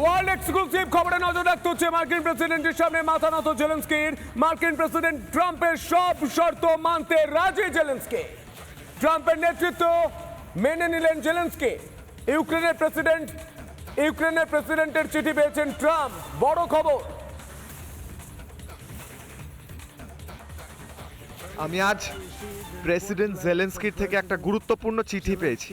World exclusive খবরে নজর রাখতে হচ্ছে মার্কিন প্রেসিডেন্টের সামনে মাথা নত জেলেন্সকির। মার্কিন প্রেসিডেন্ট ট্রাম্পের সব শর্ত মানতে রাজি জেলেন্সকে। ট্রাম্পের নেতৃত্ব মেনে নিলেন জেলেন্সকে। ইউক্রেনের প্রেসিডেন্ট, ইউক্রেনের প্রেসিডেন্টের চিঠি পেয়েছেন ট্রাম্প। বড় খবর আমি আজ প্রেসিডেন্ট জেলেন্সকির থেকে একটা গুরুত্বপূর্ণ চিঠি পেয়েছি।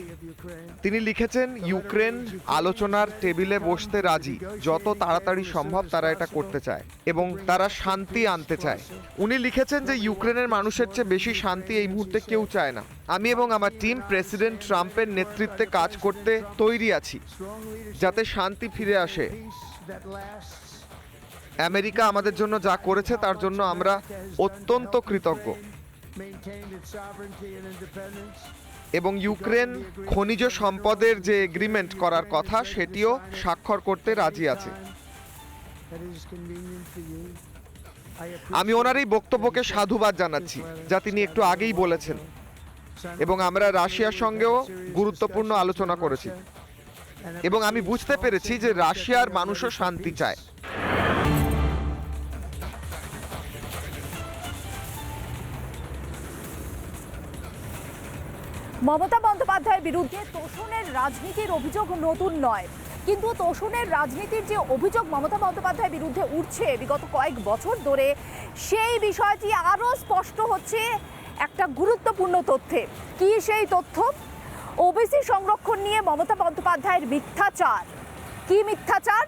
তিনি লিখেছেন, ইউক্রেন আলোচনার টেবিলে বসতে রাজি। যত তাড়াতাড়ি সম্ভব তারা এটা করতে চায় এবং তারা শান্তি আনতে চায়। উনি লিখেছেন যে, ইউক্রেনের মানুষের চেয়ে বেশি শান্তি এই মুহূর্তে কেউ চায় না। আমি এবং আমার টিম প্রেসিডেন্ট ট্রাম্পের নেতৃত্বে কাজ করতে তৈরি আছি, যাতে শান্তি ফিরে আসে। আমেরিকা আমাদের জন্য যা করেছে তার জন্য আমরা অত্যন্ত কৃতজ্ঞ। এবং ইউক্রেন খনিজ সম্পদের যে এগ্রিমেন্ট করার কথা সেটিও স্বাক্ষর করতে রাজি আছে। আমি ওনার এই বক্তব্যকে সাধুবাদ জানাচ্ছি যা তিনি একটু আগেই বলেছেন। এবং আমরা রাশিয়ার সঙ্গেও গুরুত্বপূর্ণ আলোচনা করেছি। এবং আমি বুঝতে পেরেছি যে রাশিয়ার মানুষও শান্তি চায়। মমতা বন্দ্যোপাধ্যায়ের বিরুদ্ধে তোষণের রাজনীতির অভিযোগ নতুন নয়। কিন্তু তোষণের রাজনীতির যে অভিযোগ মমতা বন্দ্যোপাধ্যায়ের বিরুদ্ধে উঠছে বিগত কয়েক বছর ধরে, সেই বিষয়টি আরও স্পষ্ট হচ্ছে একটা গুরুত্বপূর্ণ তথ্যে। কি সেই তথ্য? ওবিসি সংরক্ষণ নিয়ে মমতা বন্দ্যোপাধ্যায়ের মিথ্যাচার। কি মিথ্যাচার?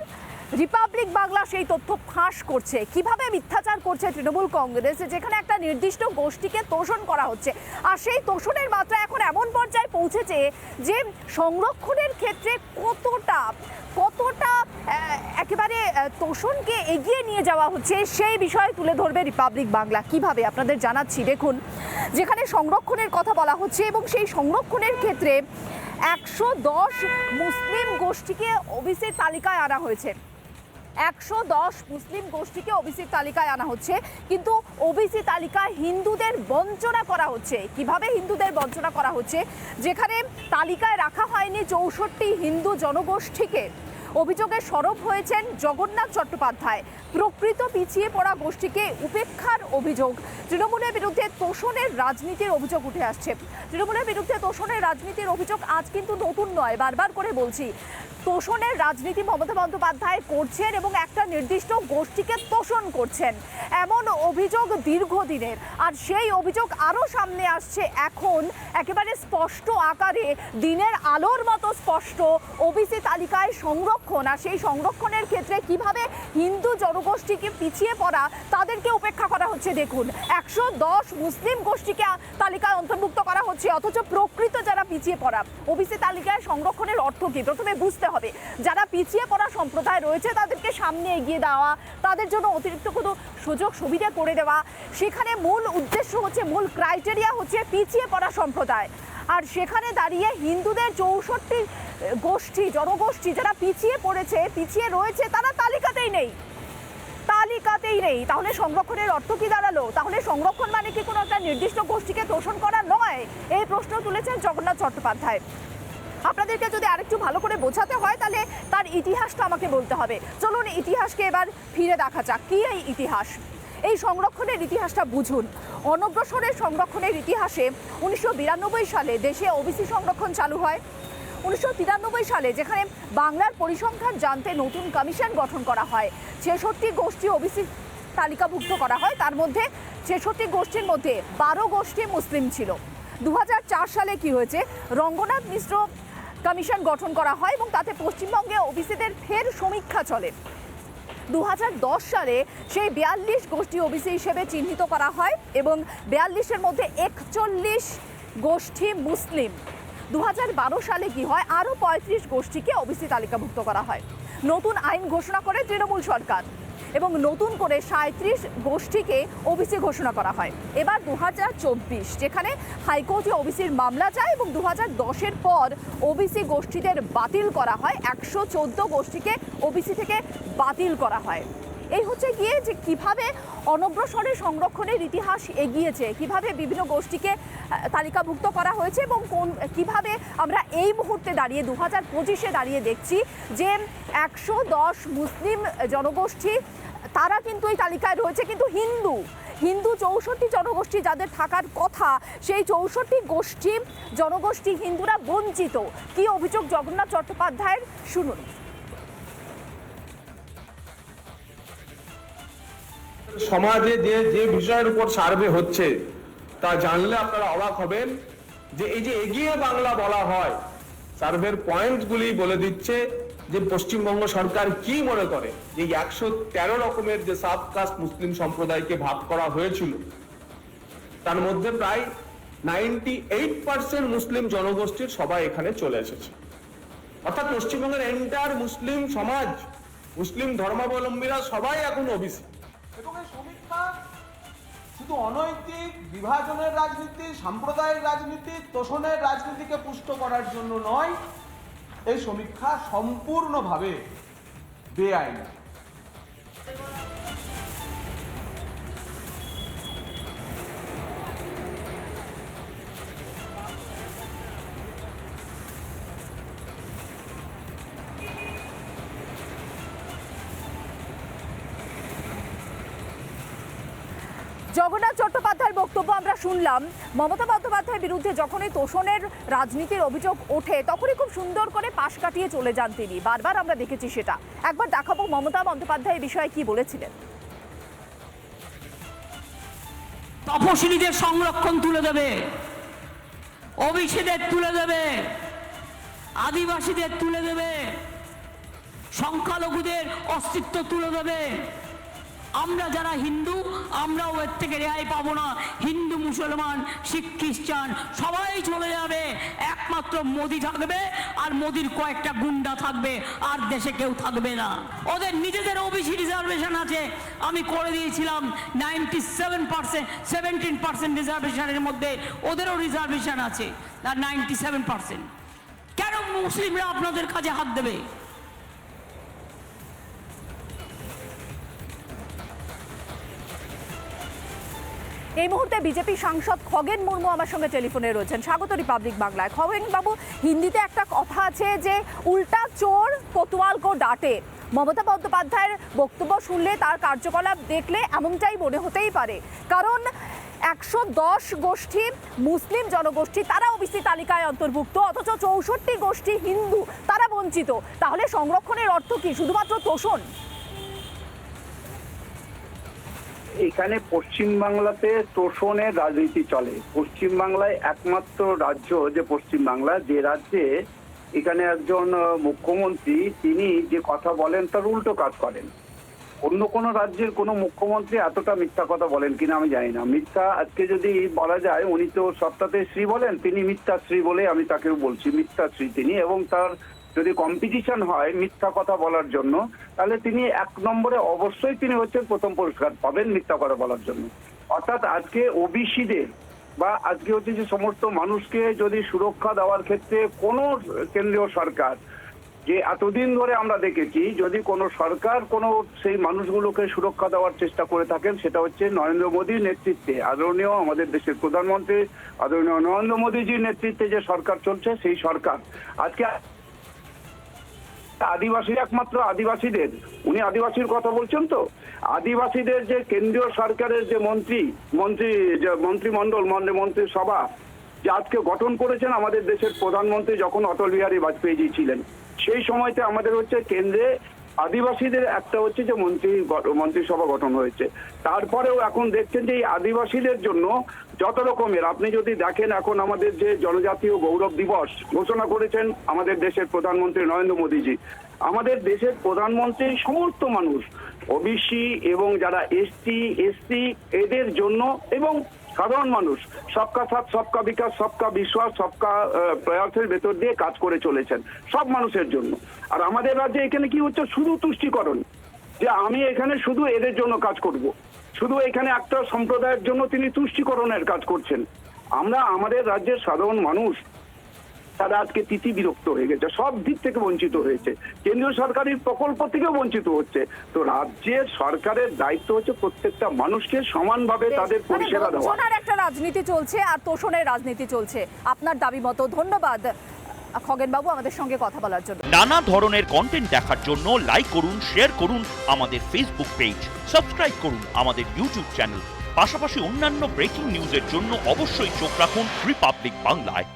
রিপাবলিক বাংলা সেই তথ্য ফাঁস করছে। কীভাবে মিথ্যাচার করছে তৃণমূল কংগ্রেস? যেখানে একটা নির্দিষ্ট গোষ্ঠীকে তোষণ করা হচ্ছে। আর সেই তোষণের মাত্রা এখন এমন পর্যায়ে পৌঁছেছে যে সংরক্ষণের ক্ষেত্রে কতটা কতটা একেবারে তোষণকে এগিয়ে নিয়ে যাওয়া হচ্ছে, সেই বিষয়ে তুলে ধরবে রিপাবলিক বাংলা। কীভাবে? আপনাদের জানাচ্ছি। দেখুন, যেখানে সংরক্ষণের কথা বলা হচ্ছে এবং সেই সংরক্ষণের ক্ষেত্রে একশো দশ মুসলিম গোষ্ঠীকে ওবিসির তালিকায় আনা হয়েছে। একশো দশ মুসলিম গোষ্ঠীকে ওবিসির তালিকায় আনা হচ্ছে। কিন্তু ওবিসি তালিকায় হিন্দুদের বঞ্চনা করা হচ্ছে। কীভাবে হিন্দুদের বঞ্চনা করা হচ্ছে? যেখানে তালিকায় রাখা হয়নি চৌষট্টি হিন্দু জনগোষ্ঠীকে। অভিযোগের সরব হয়েছেন জগন্নাথ চট্টোপাধ্যায়। প্রকৃত পিছিয়ে পড়া গোষ্ঠীকে উপেক্ষার অভিযোগ। তৃণমূলের বিরুদ্ধে তোষণের রাজনীতির অভিযোগ উঠে আসছে। তৃণমূলের বিরুদ্ধে তোষণের রাজনীতির অভিযোগ আজ কিন্তু নতুন নয়, বারবার করে বলছি। তোষণের রাজনীতি মমতা বন্দ্যোপাধ্যায় করছেন এবং একটা নির্দিষ্ট গোষ্ঠীকে তোষণ করছেন। এমন অভিযোগ দীর্ঘদিনের। আর সেই অভিযোগ আরও সামনে আসছে এখন, একেবারে স্পষ্ট আকারে, দিনের আলোর মতো স্পষ্ট। ওবিসি তালিকায় সংরক্ষণ আর সেই সংরক্ষণের ক্ষেত্রে কীভাবে হিন্দু জনগোষ্ঠীকে পিছিয়ে পড়া, তাদেরকে উপেক্ষা করা হচ্ছে দেখুন। একশো দশ মুসলিম গোষ্ঠীকে তালিকায় অন্তর্ভুক্ত করা হচ্ছে, অথচ প্রকৃত যারা পিছিয়ে পড়া ওবিসি তালিকায় সংরক্ষণের অর্থ কী? প্রথমে বুঝতে হবে, যারা পিছিয়ে পড়া সম্প্রদায় রয়েছে, তাদেরকে সামনে এগিয়ে দেওয়া, তাদের জন্য অতিরিক্ত কোনো সুযোগ সুবিধা করে দেওয়া, সেখানে মূল উদ্দেশ্য হচ্ছে, মূল ক্রাইটেরিয়া হচ্ছে পিছিয়ে পড়া সম্প্রদায়। আর সেখানে দাঁড়িয়ে হিন্দুদের চৌষট্টি গোষ্ঠী, জনগোষ্ঠী যারা পিছিয়ে পড়েছে, পিছিয়ে রয়েছে, তারা তালিকাতেই নেই। তালিকাতেই নেই। তাহলে সংরক্ষণের অর্থ কি দাঁড়াল? তাহলে সংরক্ষণ মানে কি কোনো একটা নির্দিষ্ট গোষ্ঠীকে তোষণ করা নয়? এই প্রশ্ন তুলেছেন জগন্নাথ চট্টোপাধ্যায়। আপনাদেরকে যদি আরেকটু ভালো করে বোঝাতে হয়, তাহলে তার ইতিহাসটা আমাকে বলতে হবে। চলুন ইতিহাসকে এবার ফিরে দেখা যাক। কি এই ইতিহাস? এই সংরক্ষণের ইতিহাসটা বুঝুন। অনগ্রসরের সংরক্ষণের ইতিহাসে উনিশশো বিরানব্বই সালে দেশে ওবিসি সংরক্ষণ চালু হয়। উনিশশো তিরানব্বই সালে, যেখানে বাংলার পরিসংখ্যান জানতে নতুন কমিশন গঠন করা হয়। ছেষট্টি গোষ্ঠী ওবিসি তালিকাভুক্ত করা হয়। তার মধ্যে ছেষট্টি গোষ্ঠীর মধ্যে বারো গোষ্ঠী মুসলিম ছিল। দু হাজার চার সালে কি হয়েছে? রঙ্গনাথ মিশ্র কমিশন গঠন করা হয় এবং তাতে পশ্চিমবঙ্গে ওবিসিদের ফের সমীক্ষা চলে। দু হাজার দশ সালে সেই বিয়াল্লিশ গোষ্ঠী ওবিসি হিসেবে চিহ্নিত করা হয় এবং বিয়াল্লিশের মধ্যে একচল্লিশ গোষ্ঠী মুসলিম। দু হাজার বারো সালে কি হয়, আরও পঁয়ত্রিশ গোষ্ঠীকে ওবিসি তালিকাভুক্ত করা হয়। নতুন আইন ঘোষণা করে তৃণমূল সরকার এবং নতুন করে সাঁত্রিশ গোষ্ঠীকে ওবিসি ঘোষণা করা হয়। এবার দু হাজার চব্বিশ, যেখানে হাইকোর্টে ওবিসির মামলা যায় এবং দু হাজার দশের পর ওবিসি গোষ্ঠীদের বাতিল করা হয়। একশো চোদ্দ গোষ্ঠীকে ওবিসি থেকে বাতিল করা হয়। এই হচ্ছে গিয়ে যে কীভাবে অনগ্রসরের সংরক্ষণের ইতিহাস এগিয়েছে, কীভাবে বিভিন্ন গোষ্ঠীকে তালিকাভুক্ত করা হয়েছে এবং কোন, কীভাবে আমরা এই মুহূর্তে দাঁড়িয়ে দু হাজার পঁচিশে দাঁড়িয়ে দেখছি যে একশো দশ মুসলিম জনগোষ্ঠী, তারা কিন্তু এই তালিকায় রয়েছে। কিন্তু হিন্দু হিন্দু চৌষট্টি জনগোষ্ঠী যাদের থাকার কথা, সেই চৌষট্টি গোষ্ঠী, জনগোষ্ঠী হিন্দুরা বঞ্চিত। কি অভিযোগ জগন্নাথ চট্টোপাধ্যায়ের? শুনুন। সমাজে যে যে বিষয়ের উপর সার্ভে হচ্ছে, তা জানলে আপনারা অবাক হবেন যে এই যে এগিয়ে বাংলা বলা হয়, সার্ভের পয়েন্টগুলি বলে দিচ্ছে যে পশ্চিমবঙ্গ সরকার কি মনে করে? যে একশো তেরো রকমের যে সাবকাস্ট মুসলিম সম্প্রদায়কে ভাগ করা হয়েছিল, তার মধ্যে প্রায় নাইনটি এইট পার্সেন্ট মুসলিম জনগোষ্ঠীর সবাই এখানে চলে এসেছে। অর্থাৎ পশ্চিমবঙ্গের এন্টায়ার মুসলিম সমাজ, মুসলিম ধর্মাবলম্বীরা সবাই এখন ওবিসি শুধু অনৈতিক বিভাজনের রাজনীতি সাম্প্রদায়িক রাজনীতি, তোষণের রাজনীতিকে পুষ্ট করার জন্য নয়। এই সমীক্ষা সম্পূর্ণভাবে বেআইনি। জগন্নাথ চট্টোপাধ্যায়ের বক্তব্য আমরা শুনলাম। মমতা বন্দ্যোপাধ্যায়ের বিরুদ্ধে যখনই তোষণের রাজনীতির অভিযোগ ওঠে, তখনই খুব সুন্দর করে পাশ কাটিয়ে চলে যান তিনি। বারবার আমরা দেখেছি সেটা। একবার দেখাবো মমতা বন্দ্যোপাধ্যায় এই বিষয়ে কি বলেছিলেন। তপশিলীদের সংরক্ষণ তুলে দেবে, অভিষেদের তুলে দেবে, আদিবাসীদের তুলে দেবে, সংখ্যালঘুদের অস্তিত্ব তুলে দেবে। আমরা যারা হিন্দু, আমরাও এর থেকে রেহাই পাবো না। হিন্দু, মুসলমান, শিখ, খ্রিস্টান, সবাই চলে যাবে। একমাত্র মোদি থাকবে আর মোদির কয়েকটা গুন্ডা থাকবে, আর দেশে কেউ থাকবে না। ওদের নিজেদের ওবিসি রিজার্ভেশন আছে। আমি করে দিয়েছিলাম ninety seven percent seventeen percent রিজার্ভেশনের মধ্যে ওদেরও রিজার্ভেশন আছে। আর নাইনটি সেভেন পার্সেন্ট কেন মুসলিমরা আপনাদের কাজে হাত দেবে? এই মুহূর্তে বিজেপি সাংসদ খগেন মুর্মু আমার সঙ্গে টেলিফোনে রয়েছেন। স্বাগত রিপাবলিক বাংলায় খগেন বাবু, হিন্দিতে একটা কথা আছে যে, উল্টা চোর কোতোয়াল কো ডাটে। মমতা বন্দ্যোপাধ্যায়ের বক্তব্য শুনলে তার কার্যকলাপ দেখলে এমনটাই মনে হতেই পারে। কারণ একশো দশ গোষ্ঠী মুসলিম জনগোষ্ঠী, তারা ওবিসি তালিকায় অন্তর্ভুক্ত, অথচ চৌষট্টি গোষ্ঠী হিন্দু, তারা বঞ্চিত। তাহলে সংরক্ষণের অর্থ কি? শুধুমাত্র তোষণ? এখানে পশ্চিমবাংলাতে তোষণের রাজনীতি চলে। পশ্চিমবাংলায় একমাত্র রাজ্য যে পশ্চিমবাংলা, যে রাজ্যে এখানে একজন মুখ্যমন্ত্রী, তিনি যে কথা বলেন তার উল্টো কাজ করেন। অন্য কোনো রাজ্যের কোনো মুখ্যমন্ত্রী এতটা মিথ্যা কথা বলেন কিনা আমি জানি না। মিথ্যা আজকে যদি বলা যায়, উনি তো সপ্তাহে শ্রী বলেন, তিনি মিথ্যা শ্রী বলে আমি তাকেও বলছি মিথ্যা শ্রী তিনি এবং তার যদি কম্পিটিশন হয় মিথ্যা কথা বলার জন্য, তাহলে তিনি এক নম্বরে অবশ্যই তিনি হচ্ছেন প্রথম পুরস্কার পাবেন মিথ্যা কথা বলার জন্য। অর্থাৎ আজকে ওবিসিদের বা আজকে হচ্ছে যে সমস্ত মানুষকে যদি সুরক্ষা দেওয়ার ক্ষেত্রে কোনো কেন্দ্রীয় সরকার, যে এতদিন ধরে আমরা দেখেছি, যদি কোনো সরকার কোনো সেই মানুষগুলোকে সুরক্ষা দেওয়ার চেষ্টা করে থাকেন, সেটা হচ্ছে নরেন্দ্র মোদীর নেতৃত্বে। আদরণীয় আমাদের দেশের প্রধানমন্ত্রী, আদরণীয় নরেন্দ্র মোদীজির নেতৃত্বে যে সরকার চলছে, সেই সরকার আজকে আদিবাসী, একমাত্র আদিবাসীদের। উনি আদিবাসীর কথা বলছেন তো? আদিবাসীদের যে কেন্দ্রীয় সরকারের যে মন্ত্রী মন্ত্রী, যে মন্ত্রিমণ্ডল মন্ত্রী সভা, যে আজকে গঠন করেছেন আমাদের দেশের প্রধানমন্ত্রী যখন অটল বিহারী বাজপেয়ীজি ছিলেন, সেই সময়তে আমাদের হচ্ছে কেন্দ্রে আদিবাসীদের একটা হচ্ছে যে মন্ত্রী মন্ত্রিসভা গঠন হয়েছে। তারপরেও এখন দেখছেন যে এই আদিবাসীদের জন্য যত রকমের, আপনি যদি দেখেন এখন আমাদের যে জনজাতীয় গৌরব দিবস ঘোষণা করেছেন আমাদের দেশের প্রধানমন্ত্রী নরেন্দ্র মোদীজি, আমাদের দেশের প্রধানমন্ত্রী সমস্ত মানুষ, ওবিসি এবং যারা এসটি এসসি এদের জন্য এবং সাধারণ মানুষ। সবকা সাথ, সবকা বিকাশ, সবকা বিশ্বাস, সবকা প্রয়াসের ভেতর দিয়ে কাজ করে চলেছেন সব মানুষের জন্য। আর আমাদের রাজ্যে এখানে কি হচ্ছে? শুধু তুষ্টিকরণ। যে আমি এখানে শুধু এদের জন্য কাজ করব। শুধু এখানে একটা সম্প্রদায়ের জন্য তিনি তুষ্টিকরণের কাজ করছেন। আমরা, আমাদের রাজ্যের সাধারণ মানুষ তারা আজকে তিথি বিরক্ত হয়ে গেছে সব দিক থেকে বঞ্চিত হয়েছে। কেন্দ্রীয় সরকারের প্রকল্প থেকেও বঞ্চিত হচ্ছে। তো রাজ্যের সরকারের দায়িত্ব হচ্ছে প্রত্যেকটা মানুষকে সমানভাবে তাদের মানে পরিষেবা দেওয়া। একটা রাজনীতি চলছে আর তোষণের রাজনীতি চলছে। আপনার দাবি মতো ধন্যবাদ। খগেনবাবু আমাদের সঙ্গে কথা বলার জন্য। নানা ধরনের কন্টেন্ট দেখার জন্য লাইক করুন শেয়ার করুন আমাদের ফেসবুক পেজ সাবস্ক্রাইব করুন আমাদের ইউটিউব চ্যানেল পাশাপাশি অন্যান্য ব্রেকিং নিউজের জন্য অবশ্যই চোখ রাখুন রিপাবলিক বাংলায়